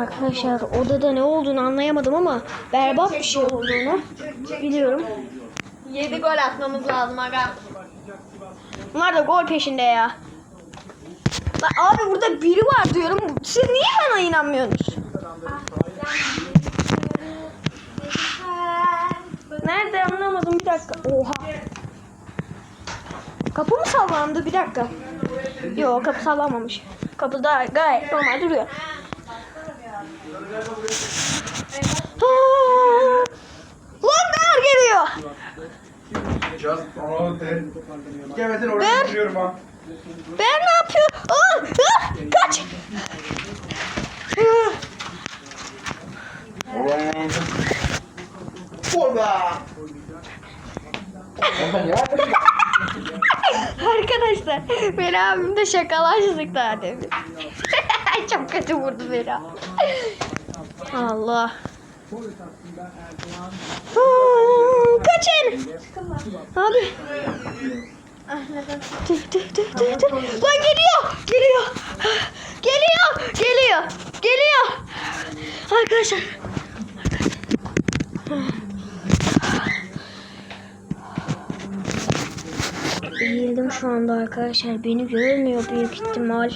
Arkadaşlar odada ne olduğunu anlayamadım ama berbat bir şey olduğunu biliyorum. 7 gol atmamız lazım aga. Bunlar da gol peşinde ya. Lan abi burada biri var diyorum. Siz niye bana inanmıyorsunuz? Nerede anlamadım bir dakika. Oha. Kapı mı sallandı bir dakika. Yok kapı sallanmamış. Kapı da gayet normal duruyor. Aa! Lan Bear geliyor. Ha. Bear ne yapıyor? Aa! Ah! Kaç. Arkadaşlar beni abim de şakalaştık daha demin. Çok kötü vurdu beni. Allah. Aa, Kaçın. Abi. Tüh tüh tüh tüh tüh. Lan geliyor. Geliyor. Geliyor. Geliyor. Geliyor. Arkadaşlar. Eğildim şu anda arkadaşlar. Beni görmüyor büyük ihtimal.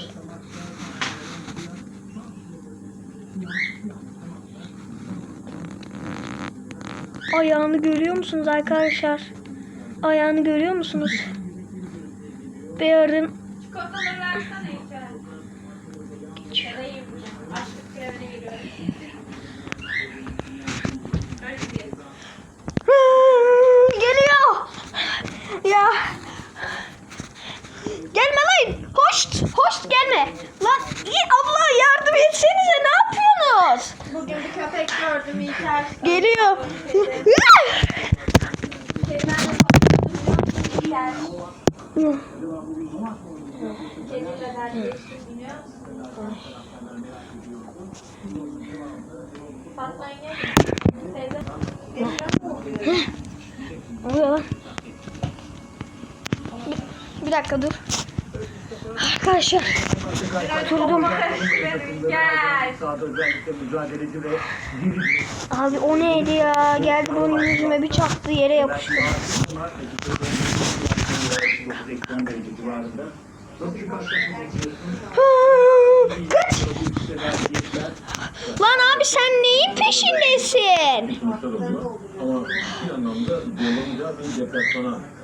Ayağını görüyor musunuz arkadaşlar? Ayağını görüyor musunuz? Bear'ın Lan iyi abla yardım etsenize ne yapıyorsunuz? Bugün bir köpek gördüm İlker. Geliyor. Bir dakika dur. Arkadaşlar. Oturdum. Abi o neydi ya? Geldi benim yüzüme bir çaktı yere yapıştı. Kaç. Lan abi sen neyin peşindesin?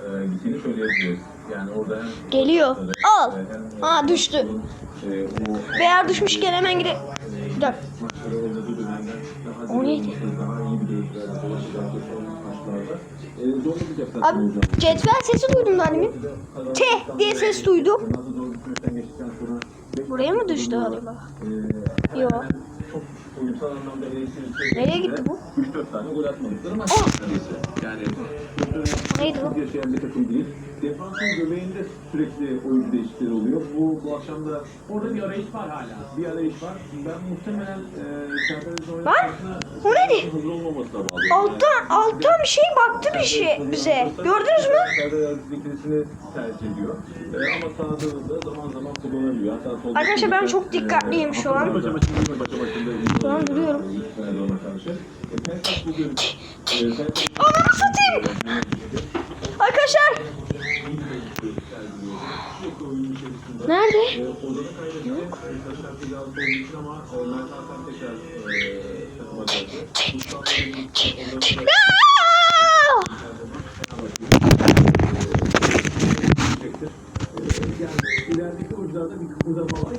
E, gittiğini söyleyebiliriz. Yani orada hem Geliyor. Al. hem Aa düştü. e, o Beyar düşmüşken hemen gide. Bir dakika. maçları oynadığı dönemden daha O neydi? daha iyi bir dövüşler, dolaşacak maçlarda. E, zorlu bir deplasman Abi olacak. cetvel sesi duydum daha demin. T diye ses duydum. Nasıl zor bir süreçten geçtikten sonra Buraya mı düştü acaba? e, Yok. Çok oyunsal anlamda eleştirilse Nereye gitti bu? 3-4 tane gol atmadıkları maç Oh! Yani Neydi bu? yaşayan bir takım değil. Defansın göbeğinde sürekli oyuncu değişiklikleri oluyor. Bu, bu akşam da Orada bir arayış var hala. bir arayış var. Ben muhtemelen e, Lan, o neydi? hazır olmamasına bağlı. Alttan alttan bir şey baktı bir şey bize. Gördünüz mü? Serdar Aziz ikilisini tercih ediyor. E, ama sağda da zaman zaman kullanabiliyor. Hatta Arkadaşlar ben çok dikkatliyim şu an. Baca maçında, baca maçında. Şu an Pelkas- Ananı satayım. Arkadaşlar. Nerede? Yani ilerideki oyuncularda bir kıpırdama var.